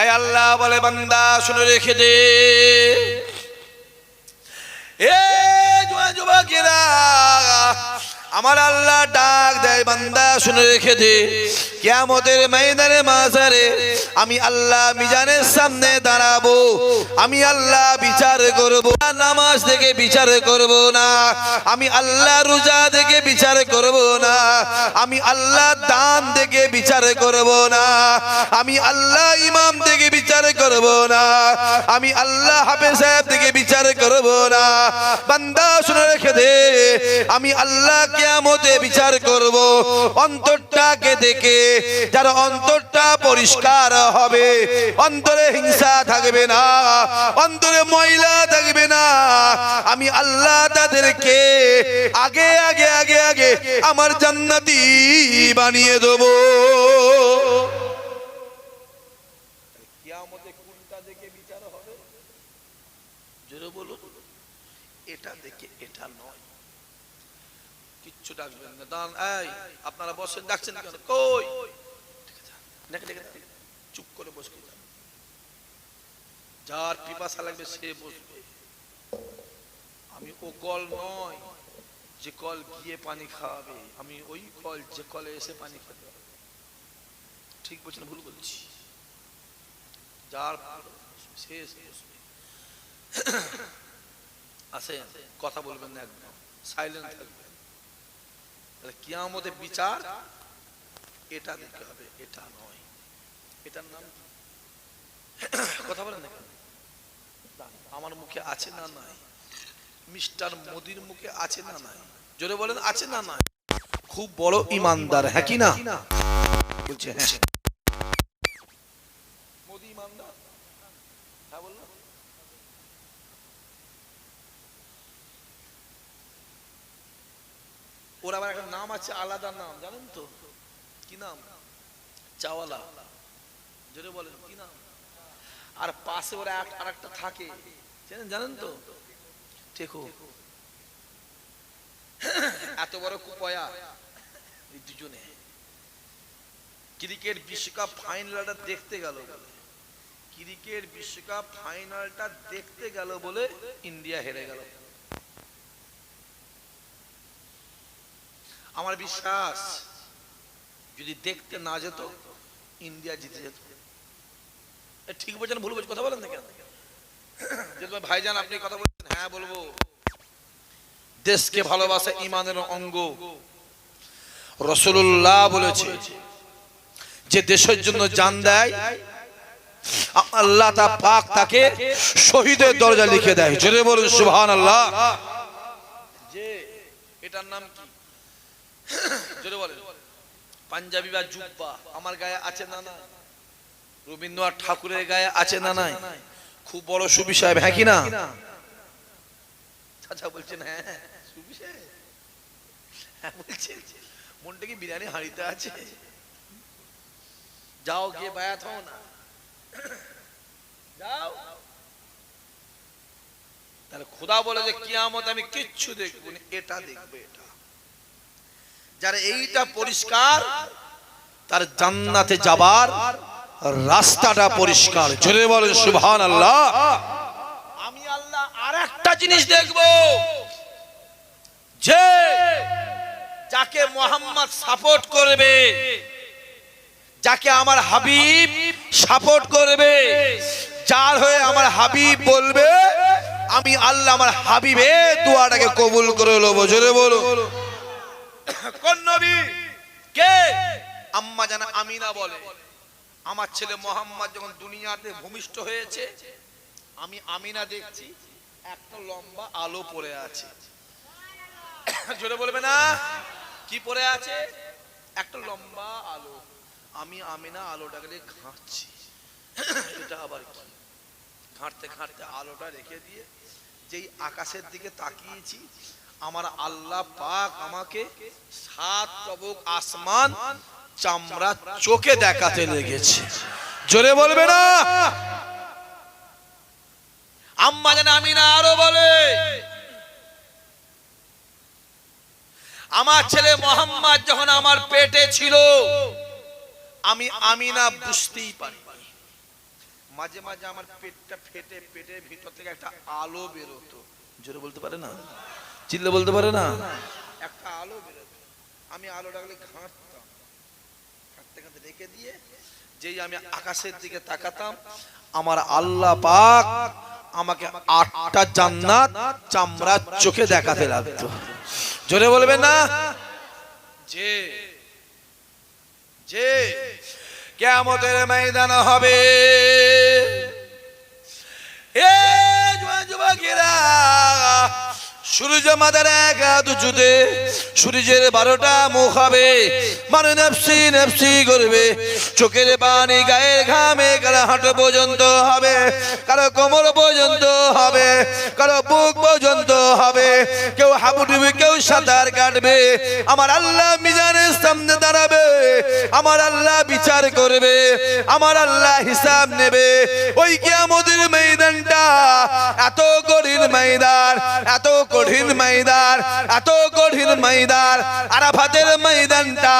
তাই আল্লাহ বলে বান্দা শুনে রেখে দে। এ যুবা যুবকেরা আমার আল্লাহ ডাক দেয়, বান্দা, শুনে রেখে দে। কিয়ামতের ময়দানে মাঝারে আমি আল্লাহ মিজানের সামনে দাঁড়াবো। আমি আল্লাহ বিচার করব নামাজ থেকে বিচার করব না। আমি আল্লাহ রোজা থেকে বিচার করব না। আমি আল্লাহ দান থেকে বিচার করব না। আমি আল্লাহ ইমাম থেকে বিচার করব না। আমি আল্লাহ হাফেজ সাহেব থেকে বিচার করব না। বান্দা, শুনে রেখে দে। আমি আল্লাহ কিয়ামতে বিচার করব। অন্তরটাকে দেখে, যার অন্তরটা পরিষ্কার হবে, অন্তরে হিংসা থাকবে না, অন্তরে ময়লা থাকবে না। আমি আল্লাহ তাদেরকে আগে আগে আগে আগে আমার জান্নাতি বানিয়ে দেবো কিয়ামতে কোনটা দেখে বিচার হবে জোরে বলুন এটা দেখে এটা নয় কিচ্ছু ডাকবেন না। দান এই, আপনারা বসেন, ডাকছেন কেন? কই। চুপ করে বসে যার পিপাসা লাগবে সে বসবে। আমি ও কল নয় যে কল গিয়ে পানি খাওয়াবে আমি ওই কল যে কলে এসে পানি খাবে। ঠিক বলছেন, ভুল বলছি। যার শেষ বসবে। কথা বলবেন না একদম। সাইলেন্ট থাকবেন তাহলে কিয়ামতে বিচার এটা দেখতে হবে, এটা নয়। এটার নাম কথা বলেন না, আমার মুখে আছে না নাই? মিস্টার মোদির মুখে আছে না নাই? জোরে বলেন, আছে না নাই? খুব বড় ইমানদার হ্যাঁ কি না? বলছে হ্যাঁ মোদি ইমানদার হ্যাঁ বলল ওর আবার একটা নাম আছে আলাদা নাম, জানেন তো? কি নাম? চাওয়ালা। জোরে বলেন, কি নাম? আর পাশে ওরা আর একটা থাকে। জানেন তো? টেকো এত বড় কুপয়া। দুজনে। ক্রিকেট বিশ্বকাপ ফাইনালটা দেখতে গেল ক্রিকেট বিশ্বকাপ ফাইনালটা দেখতে গেল বলে ইন্ডিয়া হেরে গেল। আমার বিশ্বাস, যদি দেখতে না যেত, ইন্ডিয়া জিতে যেত। ঠিক বলছেন, ভুল বলছেন, কথা বলেন না কেন? ভাইজান আপনি কথা বলছেন হ্যাঁ বলব। দেশকে ভালোবাসা ইমানের অঙ্গ। রসুল্লাহ বলেছে, যে দেশের জন্য জান দেয় আল্লাহ তা পাক তাকে শহীদের দরজা লিখে দেয়। জোরে বলুন সুবহান আল্লাহ যে, এটার নাম কি? জোরে বলেন। পাঞ্জাবি বা জুব্বা, আমার গায়ে আছে না না রবীন্দ্রনাথ ঠাকুরের গায়ে আছে না নাই? খুব বড় সুবি সাহেব হ্যাঁ কি না? চাচা বলছেন হ্যাঁ সুবি সাহেব। হ্যাঁ বলছেন। মনটা কি বিরিয়ানি হাঁড়িতে আছে? যাও গিয়ে বায়াত হও না। যাও। তাহলে খোদা বলে যে কিয়ামত আমি কিচ্ছু দেখব না, এটা দেখবে, এটা। যারা এইটা পরিষ্কার, তার জান্নাতে যাবার রাস্তাটা পরিষ্কার। জোরে বলেন সুবহান আল্লাহ আমি আল্লাহ আর একটা জিনিস দেখব। যে যাকে মোহাম্মদ সাপোর্ট করবে, যাকে আমার হাবিব সাপোর্ট করবে, যার হয়ে আমার হাবিব বলবে, আমি আল্লাহ আমার হাবিবে দুয়াটাকে কবুল করে নেব। জোরে বলো কোন নবী? কে? আম্মা জানা আমিনা বলে। আমার ছেলে মোহাম্মদ যখন দুনিয়াতে ভূমিষ্ঠ হয়েছে, আমি আমিনা দেখছি, একটা লম্বা আলো পড়ে আছে। জোরে বলবে না? কি পড়ে আছে? একটা লম্বা আলো। আমি আমিনা আলোটাকে ঘাঁটছি। এটা আবার কি? ঘাঁটতে ঘাঁটতে আলোটা রেখে দিয়ে যেই আকাশের দিকে তাকিয়েছি আমার আল্লাহ পাক আমাকে সাত তবক আসমান চামড়া চোখে দেখাতে লেগেছে। জোরে বলবে না? আম্মা যেন আমি না আরও বলে, আমার ছেলে মোহাম্মদ যখন আমার পেটে ছিল, আমি আমিনা বুঝতেই পারি মাঝে মাঝে আমার পেটটা ফেটে, পেটের ভিতর থেকে একটা আলো বেরোতো। জোরে বলতে পারে না? চিল্লে বলতে পারে না? একটা আলো বেরোতো আমি আলো ডাকলে ঘাঁটতাম। ঘাঁটতে ঘাঁটতে রেখে দিয়ে যেই আমি আকাশের দিকে তাকাতাম আমার আল্লাহ পাক আমাকে আটটা জান্নাত চামড়ার চোখে দেখাতে লাগতো। জোরে বলবে না? যে যে কেমতের ময়দান হবে। এ যুবকেরা সূর্য মাদার এক সূর্যের বারোটা মুখ হবে। মানে নেপসি নেপসি করবে। চোখের পানি গায়ের ঘামে কারও হাঁটু পর্যন্ত হবে, কারও কোমর পর্যন্ত হবে, কারও বুক পর্যন্ত হবে। কেউ হাবুডুবি কেউ সাঁতার কাটবে। আমার আল্লাহ মিজানের সামনে দাঁড়াবে, আমার আল্লাহ বিচার করবে, আমার আল্লাহ হিসাব নেবে। ওই ময়দানটা এত কঠিন ময়দান, এত কঠিন ময়দান, এত কঠিন ময়দান, আরাফাতের ময়দানটা,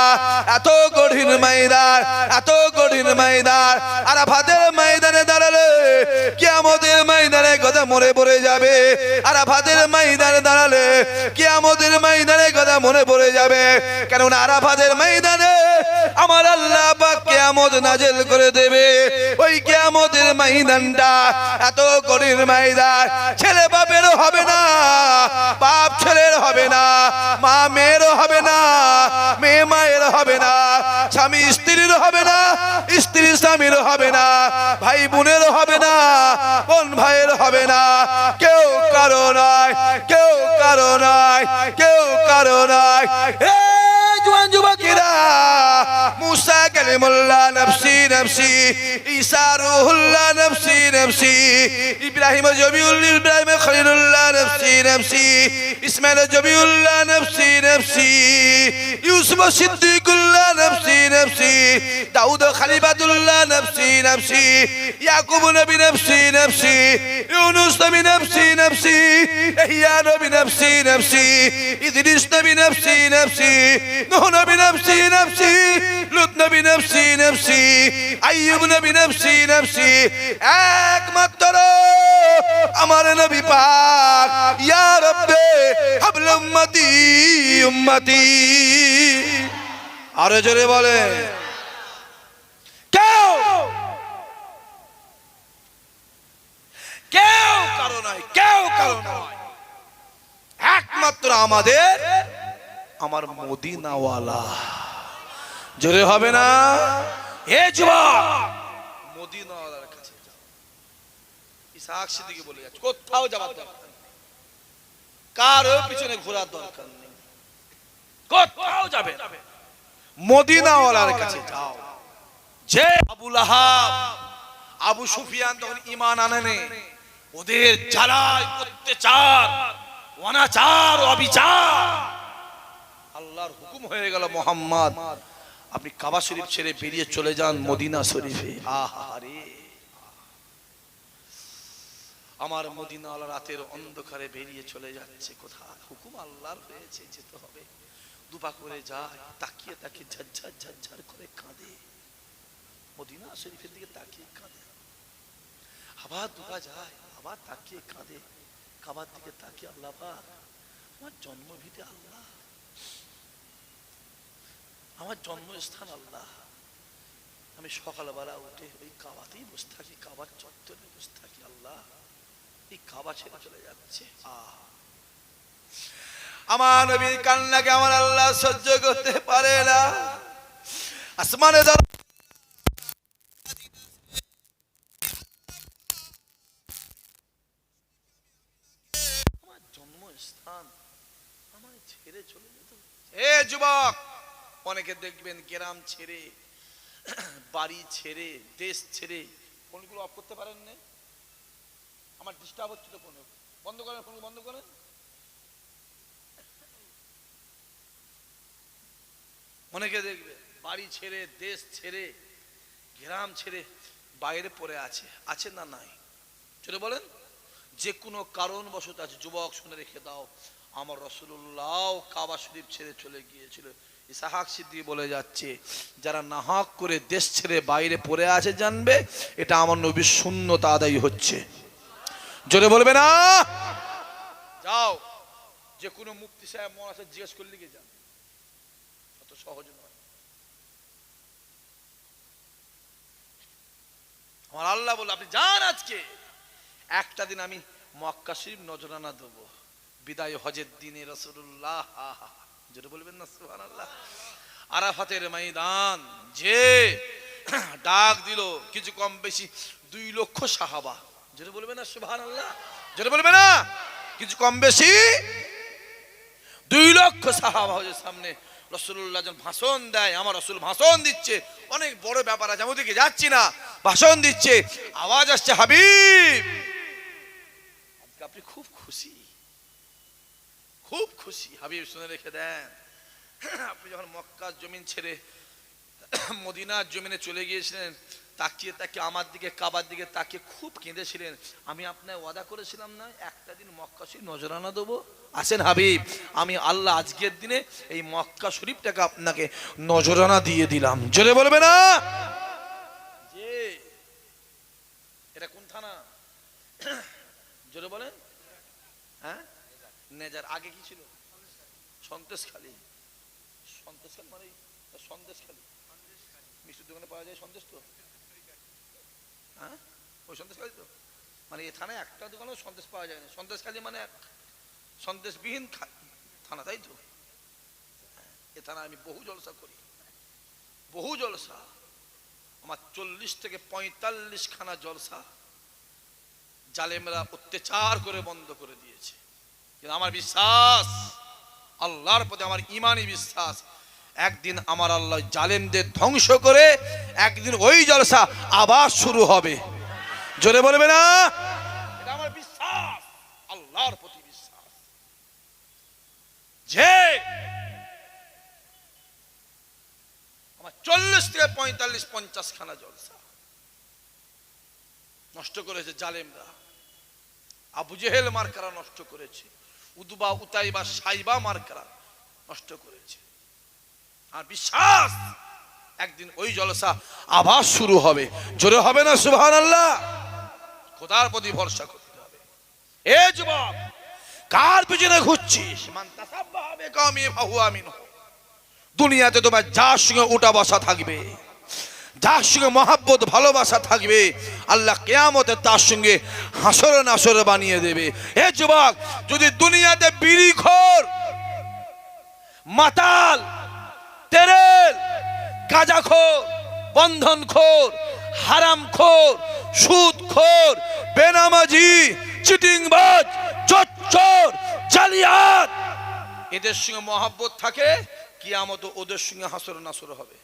এত কঠিন ময়দান, এত কঠিন ময়দান, আরাফাতের ময়দানে দাঁড়ালে কিয়ামতের ময়দানে কথা মরে পড়ে যাবে। আরাফাতের ময়দানে দাঁড়ালে কিয়ামতের ময়দানে কথা মনে পড়ে যাবে। কেননা আরাফাতের ময়দানে আমার আল্লাহ পাক কিয়ামত নাজেল করে দেবে। ওই কিয়ামতের ময়দানটা এত কঠিন ময়দান ছেলে বাপেরও হবে না, বাপ ছেলের হবে না, মা মেয়েরও হবে না, মেয়ে মায়ের হবে না, স্বামী স্ত্রীর হবে না, স্ত্রী স্বামীর হবে না, ভাই বোনের হবে না, বোন ভাইয়ের হবে না, কেউ কারও নয়, কেউ কারও নয়, কেউ কারও নয়। মুসা কালিমুল্লাহ নফসি নফসি ঈসা রুহুল্লাহ নফসি নফসি ইব্রাহিম জবিউল ইব্রাহিম খলিলুল্লাহ নফসি নফসি ইসমাইল জবিউল্লাহ নফসি নফসি ইউসুফ সিদ্দিকুল্লাহ নফসি নফসি দাউদ খলিফাতুল্লাহ নফসি নফসি, ইয়াকুব নবী নফসি নফসি, ইউনুস নবী নফসি নফসি ইহইয়া নবী নফসি নফসি, ইদ্রিস নবী নফসি নফসি, নূহ নবী নফসি নফসি, লুত একমাত্র আমার নবী পাক, ইয়া রব্বে হাবল উম্মতি আরও জোরে বলে কেউ কেউ কারও নয়, কেউ কারও একমাত্র আমাদের আমার মদিনাওয়ালা। জোরে হবে না? এ যুবক, মদিনাওয়ালার কাছে বলে যাচ্ছে, কোথাও দরকার কারও পিছনে ঘোরার দরকার নেই। কোথাও যাবে। মদিনাওয়ালার কাছে যাও। যে আবুল আহাব, আবু সুফিয়ান তখন ইমান আনেনে ওদের জ্বালায় অত্যাচার অনাচার অবিচার। আল্লাহর হুকুম হয়ে গেল মোহাম্মদ। আপনি কাবা শরীফ ছেড়ে বেরিয়ে চলে যান মদিনা শরীফে। আহারে। আমার মদিনা রাতের অন্ধকারে বেরিয়ে চলে যাচ্ছে কোথায়? হুকুম আল্লাহর হয়েছে, যেতে হবে। দুপা করে যায়, তাকিয়ে তাকিয়ে ঝাঝার ঝাঝার করে কাঁদে। মদিনা শরীফের দিকে তাকিয়ে কাঁদে। আবার দুপা যায়। আবার তাকিয়ে কাঁদে, কাবার দিকে তাকিয়ে আল্লাহ পাক, আমার জন্মভিটে আল্লাহ। আমার জন্মস্থান আল্লাহ। আমি সকালবেলা উঠে ওই কাবাতেই বসে থাকি, কাবার চত্বরে বসে থাকি আল্লাহ। এই কাবা ছেড়ে চলে যাচ্ছে। আহ আমার নবীর কান্নাকে আমার আল্লাহ সহ্য করতে পারে না। আসমানে যুবক, অনেকে দেখবেন গ্রাম ছেড়ে, বাড়ি ছেড়ে, দেশ ছেড়ে ফোনগুলো অফ করতে পারেন না আমার ডিস্টার্ব হচ্ছে তো ফোনে বন্ধ করেন ফোন বন্ধ করেন। অনেকে দেখবে বাড়ি ছেড়ে, দেশ ছেড়ে, গ্রাম ছেড়ে বাইরে পড়ে আছে। আছে না নাই? চলে বলেন? যে কোনো কারণবশত আছে। যুবক, শুনে রেখে দাও। আমার রসুল্লাহ কাবা শরীফ ছেড়ে চলে গিয়েছিল। ইসাহাক সিদ্দিক বলে যাচ্ছে, যারা নাহক করে দেশ ছেড়ে বাইরে পড়ে আছে জানবে, এটা আমার নবীর শূন্যতা আদায় হচ্ছে। জোরে বলবে না? যাও, যে কোনো মুক্তি সাহেব মন আছে জিজ্ঞেস করলে গিয়ে যান অত সহজ নয়। আমার আল্লাহ বলে আপনি যান আজকে। একটা দিন আমি মক্কা শরীফ নজরানা দেবো। বিদায় হজের দিনে রসুল্লাহ যেটা বলবেন না সুহান আল্লাহ আরাফাতের ময়দান, যে ডাক দিল, কিছু কম বেশি দুই লক্ষ সাহাবা। যেটা বলবে না সুহান আল্লাহ যেটা বলবে না, কিছু কম বেশি দুই লক্ষ সাহাবা হজের সামনে রসুল্লাহ যখন ভাষণ দেয়, আমার রসুল ভাষণ দিচ্ছে, অনেক বড় ব্যাপার আছে, আমি ওদিকে যাচ্ছি না, ভাষণ দিচ্ছে, আওয়াজ আসছে, হাবিব! আপনি খুব খুব খুশি। হাবিব, শুনে রেখে দেন। আপনি যখন মক্কার জমিন ছেড়ে মদিনার জমিনে চলে গিয়েছিলেন, তাকিয়ে তাকিয়ে আমার দিকে, কাবার দিকে তাকিয়ে খুব কেঁদেছিলেন। আমি আপনার ওয়াদা করেছিলাম না, একটা দিন মক্কা শরীফ নজরানা দেবো? আসেন হাবিব, আমি আল্লাহ আজকের দিনে এই মক্কা শরীফটাকে আপনাকে নজরানা দিয়ে দিলাম। জোরে বলবে না যে এটা কোন থানা জোরে বলেন হ্যাঁ নেজার আগে কি ছিল? সন্দেশখালী। সন্দেশখালী মানে সন্দেশখালী। মিষ্টির দোকানে পাওয়া যায় সন্দেশ তো? হ্যাঁ? ওই সন্দেশখালী তো? মানে এ থানায় একটা দোকানেও সন্দেশ পাওয়া যায় না। সন্দেশখালী মানে এক সন্দেশবিহীন থানা তাই তো? হ্যাঁ, এ থানা আমি বহু জলসা করি। বহু জলসা। আমার চল্লিশ থেকে পঁয়তাল্লিশ খানা জলসা জালেমরা অত্যাচার করে বন্ধ করে দিয়েছে। কিন্তু আমার বিশ্বাস, আল্লাহর প্রতি আমার ইমানি বিশ্বাস, একদিন আমার আল্লাহ জালেমদের ধ্বংস করে একদিন ওই জলসা আবার শুরু হবে। জোরে বলবে না? আমার বিশ্বাস, আল্লাহর প্রতি বিশ্বাস। যে আমার চল্লিশ থেকে পঁয়তাল্লিশ, পঞ্চাশ খানা জলসা নষ্ট করেছে জালেমরা। আবু জেহেল মার্কারা নষ্ট করেছে। উদবা, উতাইবা, সাইবা মার্কারা নষ্ট করেছে। আর বিশ্বাস, একদিন ওই জলসা আবার শুরু হবে। জোরে হবে না সুবহান আল্লাহ খোদার প্রতি ভরসা করতে হবে। এ যুবক, কার পিছনে ঘুরছিস? দুনিয়াতে তোমার যার সঙ্গে উঠা বসা থাকবে। যার সঙ্গে মহাব্বত, ভালোবাসা থাকবে। আল্লাহ কেয়ামতে তার সঙ্গে হাসর নাসর বানিয়ে দেবে। এ যুবক, যদি দুনিয়াতে বিড়ি, খোর, মাতাল, তেরেল গাঁজাখোর বন্ধনখোর হারামখোর সুদখোর বেনামাজি, চিটিংবাজ চচ্চর জালিয়াত, এদের সঙ্গে মহাব্বত থাকে, কিয়ামত ওদের সঙ্গে হাসর নাসর হবে।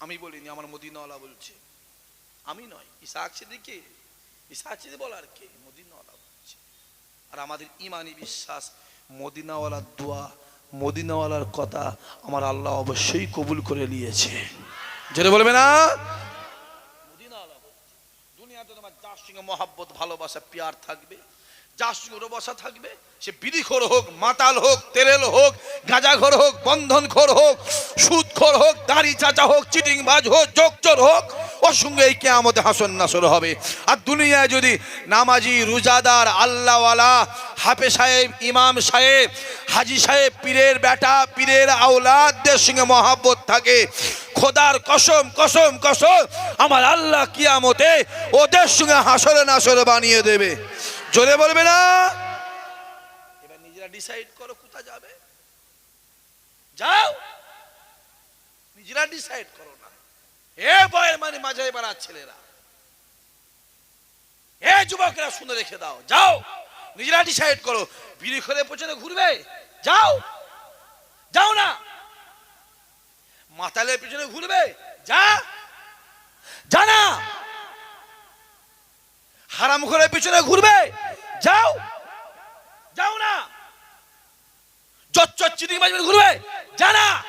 আমি বলিনি, আমার মদিনাওয়ালা বলছে। আমি নয়, ইসাক সিদ্দিকে ইসাক সিদ্দিক বলার কে? মদিনাওয়ালা বলছে। আর আমাদের ইমানি বিশ্বাস, মদিনাওয়ালার দোয়া, মদিনাওয়ালার কথা আমার আল্লাহ অবশ্যই কবুল করে নিয়েছে। যেটা বলবে না? দুনিয়াতে তোমার যার সঙ্গে মহাব্বত, ভালোবাসা, পেয়ার থাকবে যার সঙ্গে ভালোবাসা থাকবে, সে বিড়িখোর হোক, মাতাল হোক তেরেল হোক, গাঁজাখোর হোক, বন্ধনখোর হোক, সুদখোর হোক, দাড়ি চাচা হোক, চিটিংবাজ হোক, জোকচোর হোক, ওর সঙ্গে এই কেয়ামতে হাসন নাসর হবে। আর দুনিয়ায় যদি নামাজি, রোজাদার, আল্লাহওয়ালা হাফে সাহেব, ইমাম সাহেব, হাজি সাহেব, পীরের বেটা পীরের আওলাদদের সঙ্গে মহাব্বত থাকে, খোদার কসম কসম কসম, আমার আল্লাহ কিয়ামতে ওদের সঙ্গে হাসরে নাসরে বানিয়ে দেবে। জোরে বলবে না। এবার নিজেরা ডিসাইড করো কোথা যাবে। যাও। নিজেরা ডিসাইড করো না। এ বয়ের মানে মাঝাই পাড়ার ছেলেরা। এ যুবকেরা শুনে রেখে দাও। যাও। নিজেরা ডিসাইড করো। বিড়ি করে পেছনে ঘুরবে। যাও। যাও না। মাতালের পিছনে ঘুরবে। যা। যা না। হারাম করে পিছনে ঘুরবে। যাও। যাও না। চচ্চর চিনি মাঝে ঘুরবে। যা না।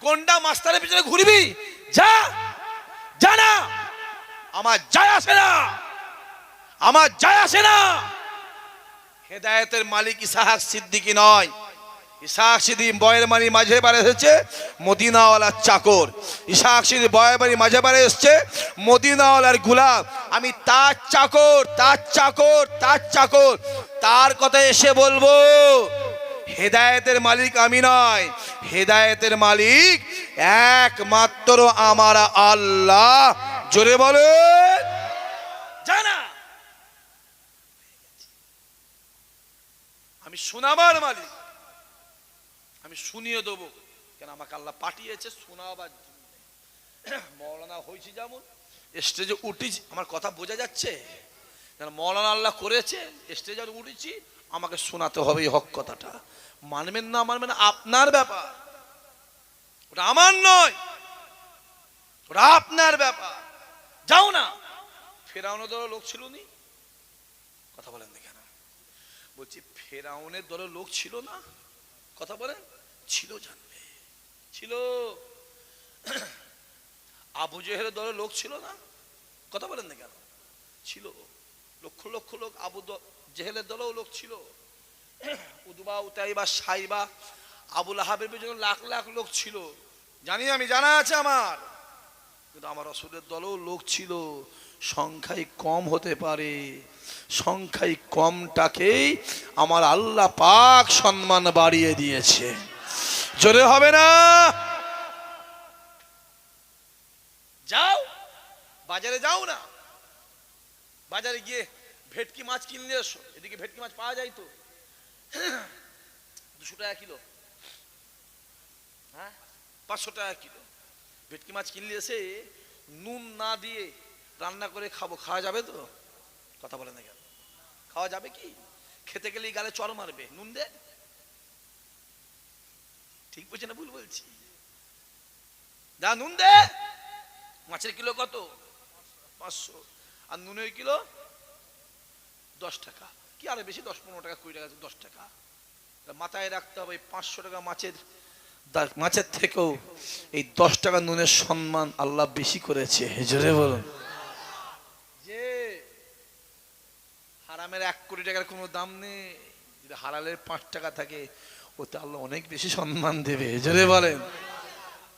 গন্ডা মাস্টারের পিছনে ঘুরবি। যা। যা না। আমার যায় আসে না। আমার যায় আসে না। হেদায়েতের মালিক ইসাহাক সিদ্দিকী নয়। ইসাক সিদি বয়ের মাঝে বারে এসেছে, মদিনাওয়ালার চাকর। ইসাক মাঝে মদিনাওয়ালার আমি তার চাকর তার চাকর তার চাকর। তার এসে বলব, হেদায়েতের মালিক আমি নয়। হেদায়েতের মালিক একমাত্র আমার আল্লাহ। জোরে বলেন। জানা। আমি শোনাবার মালিক। আমি শুনিয়ে দেবো। কেন আমাকে আল্লাহ পাঠিয়েছে শোনাবার জন্য। মৌলানা হয়েছি যেমন স্টেজে উঠেছি, আমার কথা বোঝা যাচ্ছে? যেন মৌলানা আল্লাহ করেছে স্টেজে উঠেছি, আমাকে শোনাতে হবে এই হক কথাটা। মানবেন না, মানবেন আপনার ব্যাপার। ওটা আমার নয়, ওটা আপনার ব্যাপার। যাও না। ফেরাউনের দল লোক ছিল নি? কথা বলেন দেখে না বলছি, ফেরাউনের দলের লোক ছিল না? কথা বলেন? ছিল জানবে। ছিল। আবু জেহেলের দলের লোক ছিল না? কথা বলেন না কেন? ছিল। লক্ষ লক্ষ লোক আবু জেহেলের দলেও লোক ছিল। উদবা উতাইবা, সাইবা আবুল আহাবের পেছনে লাখ লাখ লোক ছিল। জানি আমি, জানা আছে আমার। কিন্তু আমার রসুলের দলেও লোক ছিল। সংখ্যায় কম হতে পারে। সংখ্যায় কমটাকেই আমার আল্লাহ পাক সম্মান বাড়িয়ে দিয়েছে। জোরে হবে না? যাও। বাজারে যাও না। বাজারে গিয়ে ভেটকি মাছ কিনলে এসো। এদিকে ভেটকি মাছ পাওয়া যায় তো। দুশো টাকা কিলো। হ্যাঁ? পাঁচশো টাকা কিলো। ভেটকি মাছ কিনলে এসে নুন না দিয়ে রান্না করে খাব, খাওয়া যাবে তো? কথা বলে না কেন? খাওয়া যাবে কি? খেতে গেলেই গালে চর মারবে, নুন দে। ঠিক বলছে না, ভুল বলছি? দা, নুন দে। মাছের কিলো কত? পাঁচশো। আর নুনের কিলো? দশ টাকা। কি আরে বেশি? দশ, পনেরো টাকা, কুড়ি টাকা, দশ টাকা। মাথায় রাখতে হবে পাঁচশো টাকা মাছের মাছের থেকেও এই দশ টাকা নুনের সম্মান আল্লাহ বেশি করেছে। জোরে বলুন যে হারামের এক কোটি টাকার কোনো দাম নেই। যদি হালালের পাঁচ টাকা থাকে ওতে আল্লাহ অনেক বেশি সম্মান দেবে, জোরে বলেন।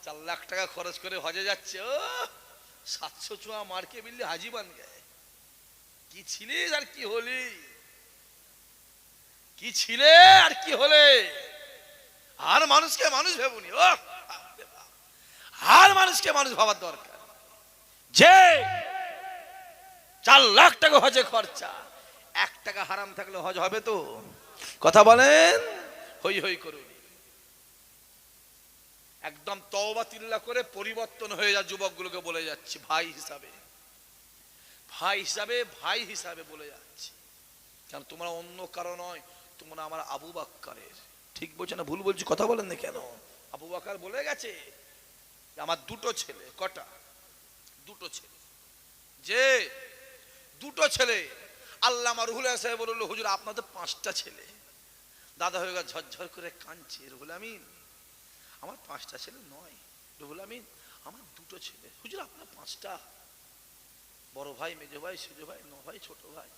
চার লাখ টাকা খরচ করে হজে যাচ্ছে, ও, সাতশো চুয়া মার্কে বিল্লি হাজি বান কি ছিলিস আর কি হলি? কি ছিলে আর কি হলে? আর মানুষকে মানুষ ভেবুনি, ও, আর মানুষকে মানুষ ভাবার দরকার। যে চার লাখ টাকা হজে খরচা এক টাকা হারাম থাকলে হজ হবে তো। কথা বলেন? হই হই করুন। একদম তওবা তিল্লা করে পরিবর্তন হয়ে যা যুবকগুলোকে বলে যাচ্ছি, ভাই হিসাবে। ভাই হিসাবে ভাই হিসাবে বলে যাচ্ছি। কারণ তোমরা অন্য কারও নয়, তোমরা আমার আবু বাক্কারের। ঠিক বলছে না? ভুল বলছি? কথা বলেন না কেন? আবু বাক্কার বলে গেছে আমার দুটো ছেলে, কটা? দুটো ছেলে। যে, দুটো ছেলে। আল্লাহ রুহুল সাহেব বলল, হুজুর, আপনাদের পাঁচটা ছেলে। দাদা হয়ে গেল ঝরঝর করে কাঁদছে, রুহুল আমিন। আমার পাঁচটা ছেলে নয়, রুহুল আমিন। আমার দুটো ছেলে। হুজুর, আপনার পাঁচটা। বড় ভাই, মেজো ভাই সেজো ভাই ন ভাই, ছোট ভাই।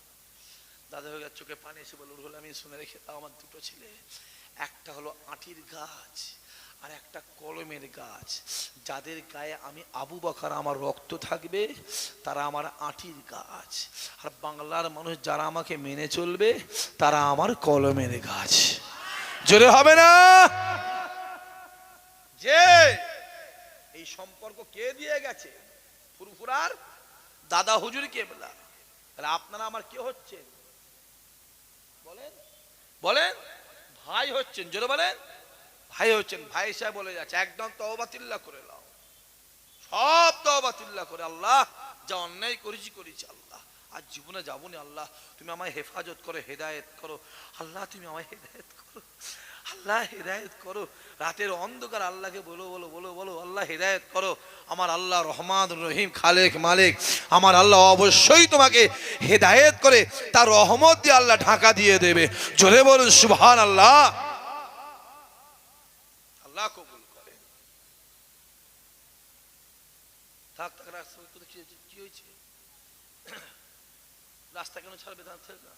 দাদা হয়ে গেল চোখে পানি এসে বলল, রুহুল আমিন, শুনে রেখে আমার দুটো ছেলে। একটা হলো আটির গাছ আর একটা কলমের গাছ। যাদের গায়ে আমি আবু বকার আমার রক্ত থাকবে, তারা আমার আটির গাছ। আর বাংলার মানুষ যারা আমাকে মেনে চলবে, তারা আমার কলমের গাছ। জোরে হবে না? যে এই সম্পর্ক কে দিয়ে গেছে? ফুরফুরার দাদা হুজুর কে বলা? তাহলে আপনারা আমার কে হচ্ছেন? বলেন। বলেন। ভাই হচ্ছেন, জোরে বলেন। ভাই হচ্ছেন, ভাই সাহেব বলে যাচ্ছে, একদম তওবাতিল্লা করে নাও। সব তওবাতিল্লা করে, আল্লাহ, যা অন্যায় করেছি করেছি আল্লাহ। আর জীবনে যাব আল্লাহ, তুমি আমায় হেফাজত করো, হেদায়েত করো। আল্লাহ, তুমি আমায় হেদায়েত করো। আল্লাহ হেদায়েত করো। রাতের অন্ধকার আল্লাহকে বলো বলো বলো বলো, আল্লাহ হেদায়েত করো। আমার আল্লাহ রহমান রহিম, খালেক মালিক। আমার আল্লাহ অবশ্যই তোমাকে হেদায়েত করে, তার রহমত দিয়ে আল্লাহ ঢাকা দিয়ে দেবে। জোরে বলুন সুবহান আল্লাহ আল্লাহ কবুল করে। কি হয়েছে? রাস্তা কেন ছাড়বে? না।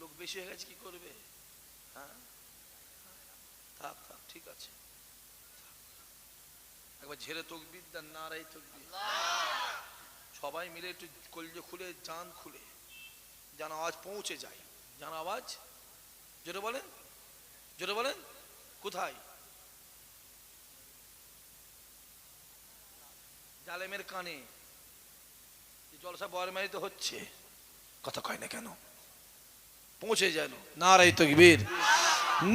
লোক বেশি হয়ে গেছে, কি করবে? হ্যাঁ? থাক থাক, ঠিক আছে। একবার ঝেড়ে তকবির দেন নারাই তকবির। সবাই মিলে একটু কলজে খুলে, জান খুলে। যেন আওয়াজ পৌঁছে যায়। যেন আওয়াজ, জোরে বলেন জোরে বলেন, কোথায়? জালেমের কানে। এই জলসা বরমাইতে হচ্ছে। কথা কয় না কেন? পৌঁছে যেন নারাই তকবীর।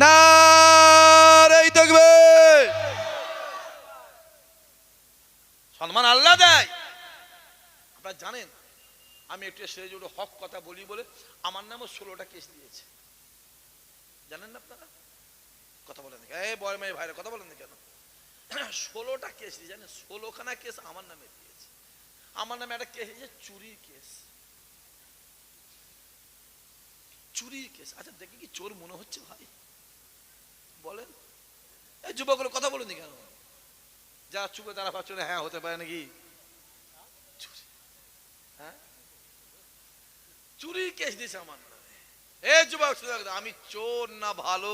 নারাই তকবীর সম্মান আল্লাহ দেয়। আপনারা জানেন, আমি একটু সেরে জুড়ে হক কথা বলি বলে আমার নামও ষোলোটা কেস দিয়েছে। জানেন না আপনারা? কথা বলেন? এই বয় মেয়ে ভাইরা, কথা বলেন কেন? ষোলোটা কেস দিয়ে জানেন? ষোলোখানা কেস আমার নামে দিয়েছে। আমার নামে একটা কেস দিয়েছে, চুরির কেস। চুরির কেস। আচ্ছা দেখে কি চোর মনে হচ্ছে ভাই? বলেন? এই যুবকগুলো কথা বলুন কেন? যারা চুপে তারা ভাবছে হ্যাঁ হতে পারে নাকি? চুরি। হ্যাঁ? কেস দিয়েছে আমার নামে। এ যুবক শুধু আমি চোর না ভালো?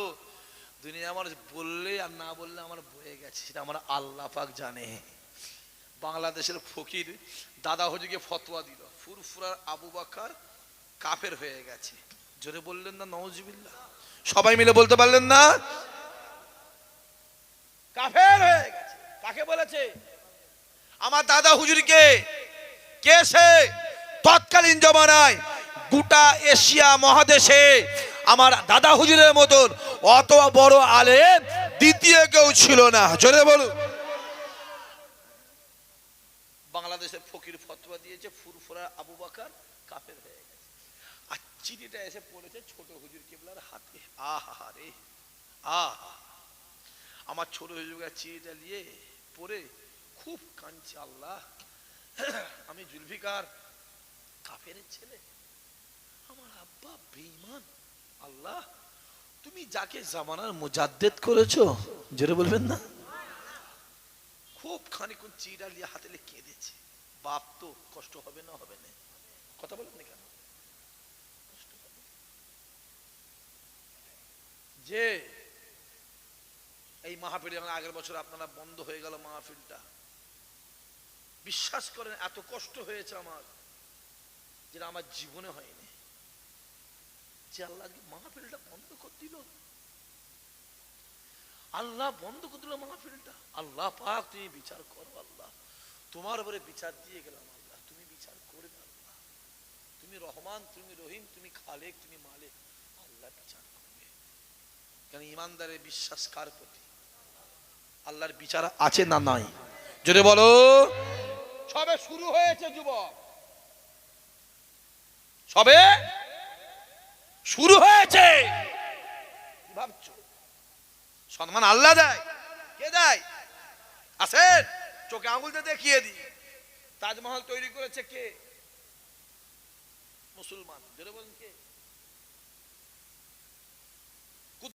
দুনিয়া আমার বললে আর না বললে আমার বয়ে গেছে, সেটা আমার আল্লাহ পাক জানে। বাংলাদেশের ফকির দাদা হজুকে ফতোয়া দিল, ফুরফুরার আবু বাক্কার কাফের হয়ে গেছে। জোরে বললেন না, নওয়াজবিল্লাহ। সবাই মিলে বলতে পারলেন না? কাফের হয়ে গেছে। কাকে বলেছে? আমার দাদা হুজুরকে। কে সে? তৎকালীন জমানায় গোটা এশিয়া মহাদেশে আমার দাদা হুজুরের মতন অত বড় আলেম দ্বিতীয় কেউ ছিল না। জোরে বলুন। বাংলাদেশের ফকির ফতোয়া দিয়েছে, ফুরফুরা আবু বাকার কাফের হয়ে গেছে। আর চিঠিটা এসে পড়েছে ছোট হুজুর কেবলার হাতে। আহা রে, আহা। আমার ছোট হুজুরের চিঠিটা নিয়ে পড়ে খুব কাঁদছে আল্লাহ। আমি জুলফিকার, কাফের ছেলে। আমার আব্বা বেঈমান। আল্লাহ, তুমি যাকে জামানার মুজাদ্দেদ করেছ, জোরে বলবেন না? খুব খানিক্ষণ চিড়া নিয়ে হাতে কেঁদেছে। বাপ তো কষ্ট হবে না হবে না। কথা বলেন না কেন? যে এই মাহফিল যেমন আগের বছর আপনারা বন্ধ হয়ে গেল মাহফিলটা। বিশ্বাস করেন, এত কষ্ট হয়েছে আমার যেটা আমার জীবনে হয়নি। যে আল্লাহ মাহফিলটা বন্ধ করে দিল? আল্লাহ বন্ধ করে দিল মাহফিলটা। আল্লাহ পাক, তুমি বিচার করো আল্লাহ। তোমার উপরে বিচার দিয়ে গেলাম আল্লাহ। তুমি বিচার করবে আল্লাহ। তুমি রহমান, তুমি রহিম, তুমি খালেক, তুমি মালিক। আল্লাহ বিচার করবে। কেন ইমানদারের বিশ্বাস কার প্রতি? আল্লাহর বিচার আছে না নাই? যদি বলো। সবে শুরু হয়েছে যুবক। সবে শুরু হয়েছে। ভাবছ? সম্মান আল্লাহ দেয়। কে দেয়? আসেন চোখে আঙুলতে দেখিয়ে দি তাজমহল তৈরি করেছে কে? মুসলমান। বলেন কে?